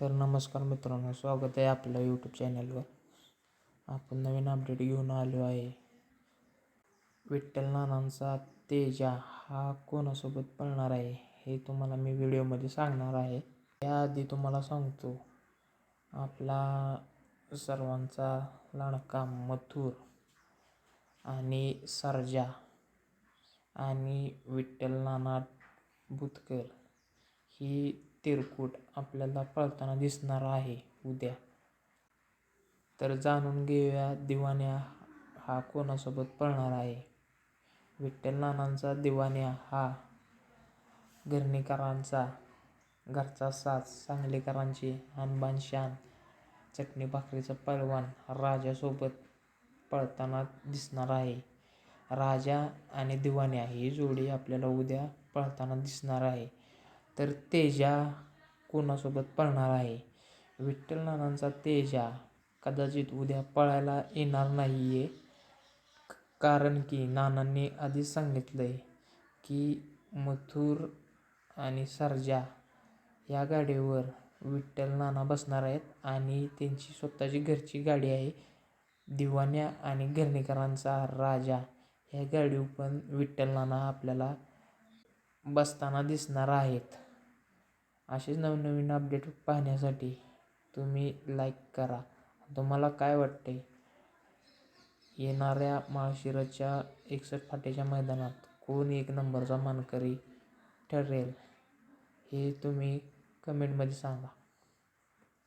तर नमस्कार मित्रांनो स्वागत आहे आपल्या यूट्यूब चॅनलवर आपण नवीन अपडेट घेऊन आलो आहे. विठ्ठल नानांचा तेजा हा कोणासोबत पळणार आहे हे तुम्हाला मी व्हिडिओमध्ये सांगणार आहे. त्याआधी तुम्हाला सांगतो आपला सर्वांचा लाडका मथुर आणि सरजा आणि विठ्ठल नाना बुतकर ही तिरकूट आपल्याला पळताना दिसणार आहे उद्या. तर जाणून घेऊया दिवाण्या हा कोणासोबत पळणार आहे. विठ्ठल नानांचा दिवाण्या हा घरणीकरांचा घरचा साथ सांगलीकरांची हनबान शान चटणी भाकरीचा पैलवान राजासोबत पळताना दिसणार आहे. राजा आणि दिवाण्या ही जोडी आपल्याला उद्या पळताना दिसणार आहे. तर तेजा कोणासोबत पळणार आहे? विठ्ठल नानांचा तेजा कदाचित उद्या पळायला येणार नाही आहे कारण की नानांनी आधीच सांगितलं आहे की मथुर आणि सरजा या गाडीवर विठ्ठल नाना बसणार आहेत आणि त्यांची स्वतःची घरची गाडी आहे. दिवाण्या आणि घरणेकरांचा राजा ह्या गाडीवर पण विठ्ठल नाना आपल्याला बसताना दिसणार आहेत. असेच नवनवीन अपडेट पाहण्यासाठी तुम्ही लाईक करा. तुम्हाला काय वाटते येणाऱ्या माळशिरसच्या एकसष्ट फाट्याच्या मैदानात कोण एक नंबरचा मानकरी ठरेल? हे तुम्ही कमेंटमध्ये सांगा.